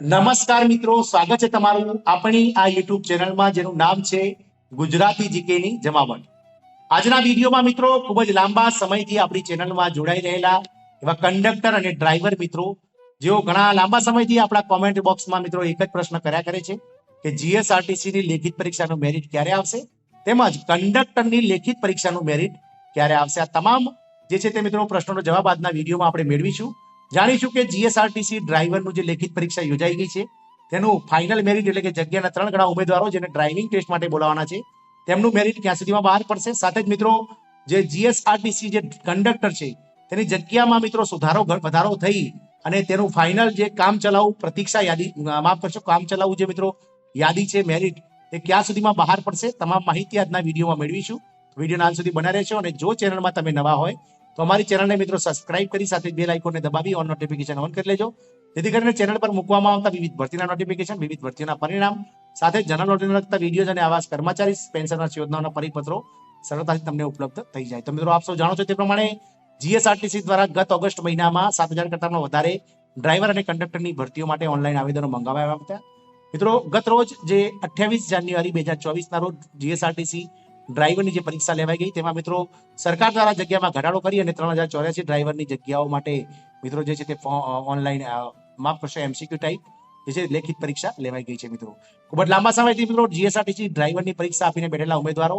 નમસ્કાર મિત્રો, સ્વાગત છે તમારું આપણી આ યુટ્યુબ ચેનલમાં, જેનું નામ છે ગુજરાતી જીકેની જમાવટ. આજના વિડીયોમાં મિત્રો, ખૂબ જ લાંબા સમયથી આપણી ચેનલમાં જોડાઈ રહેલા એવા કંડક્ટર અને ડ્રાઈવર મિત્રો, જેઓ ઘણા લાંબા સમયથી આપણા કોમેન્ટ બોક્સમાં મિત્રો એક જ પ્રશ્ન કર્યા કરે છે કે જીએસઆરટીસી ની લેખિત પરીક્ષાનું મેરિટ ક્યારે આવશે? તેમજ કંડક્ટરની લેખિત પરીક્ષાનું મેરિટ ક્યારે આવશે? આ તમામ જે છે તે મિત્રો પ્રશ્નોનો જવાબ આજના વિડીયોમાં આપણે મેળવીશું. જાણીશું કે જીએસઆરટીસી ડ્રાઈવરનું જે લેખિત પરીક્ષા યોજાઈ ગઈ છે, તેનું ફાઇનલ મેરિટ એટલે કે જગ્યાના ત્રણ ગણા ઉમેદવારો જેને ડ્રાઇવિંગ ટેસ્ટ માટે બોલાવવાના છે, તેમનું મેરિટ ક્યાં સુધીમાં બહાર પડશે? સાથે જ મિત્રો, જે જીએસઆરટીસી જે કંડક્ટર છે, તેની જગ્યામાં મિત્રો સુધારો વધારો થઈ અને તેનું ફાઇનલ જે કામ ચલાવું પ્રતીક્ષા યાદી માફ કરશો, કામ ચલાવું જે મિત્રો યાદી છે મેરિટ તે ક્યાં સુધીમાં બહાર પડશે, તમામ માહિતી આજના વિડીયોમાં મેળવીશું. વિડીયોના અંત સુધી બના રહેશો અને જો ચેનલમાં તમે નવા હોય તો અમારી ચેનલને મિત્રો સબસ્ક્રાઇબ કરી સાથે બેલ આઇકોનને દબાવી ઓન નોટિફિકેશન ઓન કરી લેજો. જેથી કરીને ચેનલ પર મૂકવામાં આવતા વિવિધ ભરતીના નોટિફિકેશન વિવિધ ભરતીના પરિણામ, સાથે જનરલ નોટિને લગતા વીડિયો અને આવાસ કર્મચારી પેન્શનર્સ યોજનાઓના પરિપત્રો સરળતાથી તમને ઉપલબ્ધ થઈ જાય. તો મિત્રો આપ સૌ જાણો છો તે પ્રમાણે જીએસઆરટીસી દ્વારા ગત ઓગસ્ટ મહિનામાં સાત હજાર કરતાં વધારે ડ્રાઈવર અને કંડક્ટરની ભરતીઓ માટે ઓનલાઈન આવેદનો મંગાવ્યા હતા. મિત્રો ગત રોજ જે અઠ્યાવીસ જાન્યુઆરી બે હજાર ચોવીસના રોજ જીએસઆરટીસી ડ્રાઈવરની જે પરીક્ષા લેવાઈ ગઈ, તેમાં મિત્રો સરકાર દ્વારા જગ્યામાં ઘટાડો કરી અને ત્રણ હજાર ચોર્યાસી ડ્રાઈવરની જગ્યાઓ માટે મિત્રો જે છે તે ઓનલાઈન માફ કરશો એમસીક્યુ ટાઈપ જે છે લેખિત પરીક્ષા લેવાઈ ગઈ છે મિત્રો. ખૂબ જ લાંબા સમયથી મિત્રો જીએસઆરટીસી ડ્રાઈવરની પરીક્ષા આપીને બેઠેલા ઉમેદવારો,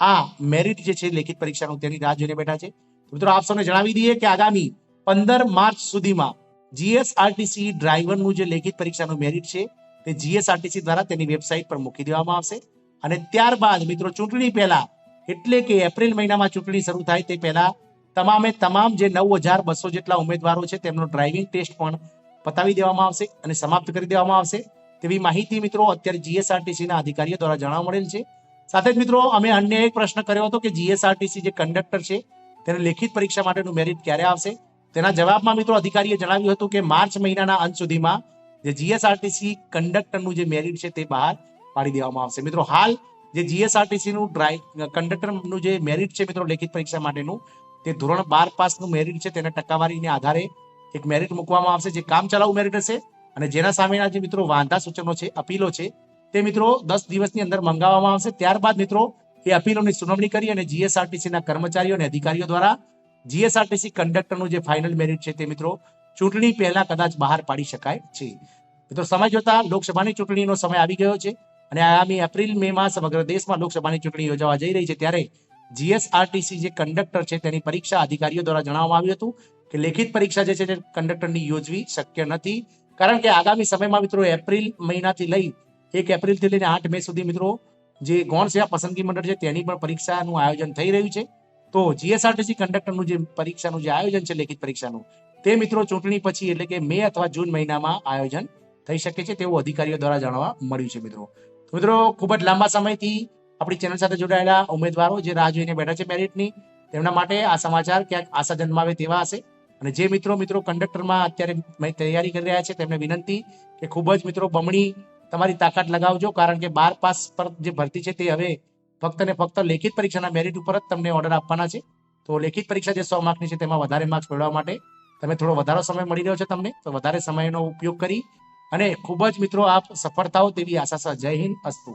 આ મેરિટ જે છે લેખિત પરીક્ષાનું તેની રાહ જોઈને બેઠા છે. મિત્રો આપ સૌને જણાવી દઈએ કે આગામી પંદર માર્ચ સુધીમાં જીએસઆરટીસી ડ્રાઈવરનું જે લેખિત પરીક્ષાનું મેરિટ છે, તે જીએસઆરટીસી દ્વારા તેની વેબસાઇટ પર મૂકી દેવામાં આવશે. અને ત્યારબાદ મિત્રો ચૂંટણી પહેલા, એટલે કે એપ્રિલ મહિનામાં ચૂંટણી શરૂ થાય તે પહેલા, તમામે તમામ જે નવ હજાર બસો જેટલા ઉમેદવારો છે તેમનો ડ્રાઇવિંગ ટેસ્ટ પણ પતાવી દેવામાં આવશે અને સમાપ્ત કરી દેવામાં આવશે. તેવી માહિતી મિત્રો અત્યારે જીએસઆરટીસી ના અધિકારીઓ દ્વારા જાણવા મળેલ છે. સાથે જ મિત્રો, અમે અન્ય એક પ્રશ્ન કર્યો હતો કે જીએસઆરટીસી જે કંડક્ટર છે, તેને લેખિત પરીક્ષા માટેનું મેરિટ ક્યારે આવશે? તેના જવાબમાં મિત્રો અધિકારીએ જણાવ્યું હતું કે માર્ચ મહિનાના અંત સુધીમાં જે જીએસઆરટીસી કંડક્ટરનું જે મેરિટ છે તે બહાર પાડી દેવામાં આવશે. મિત્રો, હાલ જે જીએસઆરટીસી નું ડ્રાઈવ કંડક્ટરનું જે મેરિટ છે, મિત્રો, લેખિત પરીક્ષા માટેનું, તે ધોરણ બાર પાસનું મેરિટ છે, તેના ટકાવારીને આધારે એક મેરિટ મૂકવામાં આવશે, જે કામ ચલાઉ મેરિટ હશે, અને જેના સામેના જે, મિત્રો, વાંધા સૂચનો છે, અપીલો છે, તે, મિત્રો, દસ દિવસની અંદર મંગાવવામાં આવશે. ત્યારબાદ, મિત્રો, એ અપીલોની સુનાવણી કરી અને જીએસઆરટીસી ના કર્મચારીઓ અને અધિકારીઓ દ્વારા જીએસઆરટીસી કંડક્ટરનું જે ફાઇનલ મેરિટ છે, તે, મિત્રો, ચૂંટણી પહેલા કદાચ બહાર પાડી શકાય છે. મિત્રો, સમય જોતા લોકસભાની ચૂંટણીનો સમય આવી ગયો છે. અને આગામી એપ્રિલ, મે માં સમગ્ર દેશમાં લોકસભાની ચૂંટણી યોજાવા જઈ રહી છે ત્યારે જીએસઆરટીસી જે કંડક્ટર છે તેની પરીક્ષા અધિકારીઓ દ્વારા જણાવવામાં આવ્યું હતું કે લેખિત પરીક્ષા જે છે તે કંડક્ટરની યોજવી શક્ય નથી. કારણ કે આગામી સમયમાં મિત્રો એપ્રિલ મહિનાથી લઈ એક એપ્રિલથી લઈને આઠ મે સુધી મિત્રો જે ગૌણ સેવા પસંદગી મંડળ છે તેની પણ પરીક્ષાનું આયોજન થઈ રહ્યું છે. તો જીએસઆરટીસી કંડક્ટરનું જે પરીક્ષાનું જે આયોજન છે લેખિત પરીક્ષાનું, તે મિત્રો ચૂંટણી પછી એટલે કે મે અથવા જૂન મહિનામાં આયોજન થઈ શકે છે તેવું અધિકારીઓ દ્વારા જાણવા મળ્યું છે મિત્રો. મિત્રો, ખૂબ જ લાંબા સમયથી આપણી ચેનલ સાથે જોડાયેલા ઉમેદવારો જે રાહ જોઈને બેઠા છે મેરિટની તેમના માટે આ સમાચાર ક્યાંક આશા જન્માવે તેવા હશે. અને જે મિત્રો મિત્રો કંડક્ટરમાં અત્યારે તૈયારી કરી રહ્યા છે, તેમને વિનંતી કે ખૂબ જ મિત્રો બમણી તમારી તાકાત લગાવજો, કારણ કે બાર પાસ પર જે ભરતી છે તે હવે ફક્ત ને ફક્ત લેખિત પરીક્ષાના મેરિટ ઉપર જ તમને ઓર્ડર આપવાના છે. તો લેખિત પરીક્ષા જે સો માર્કની છે તેમાં વધારે માર્ક્સ મેળવવા માટે તમે થોડો વધારો સમય મળી રહ્યો છે તમને, તો વધારે સમયનો ઉપયોગ કરી અને ખૂબ જ મિત્રો આપ સફળતાઓ તેવી આશા જય હિન્દ. અસ્તુ.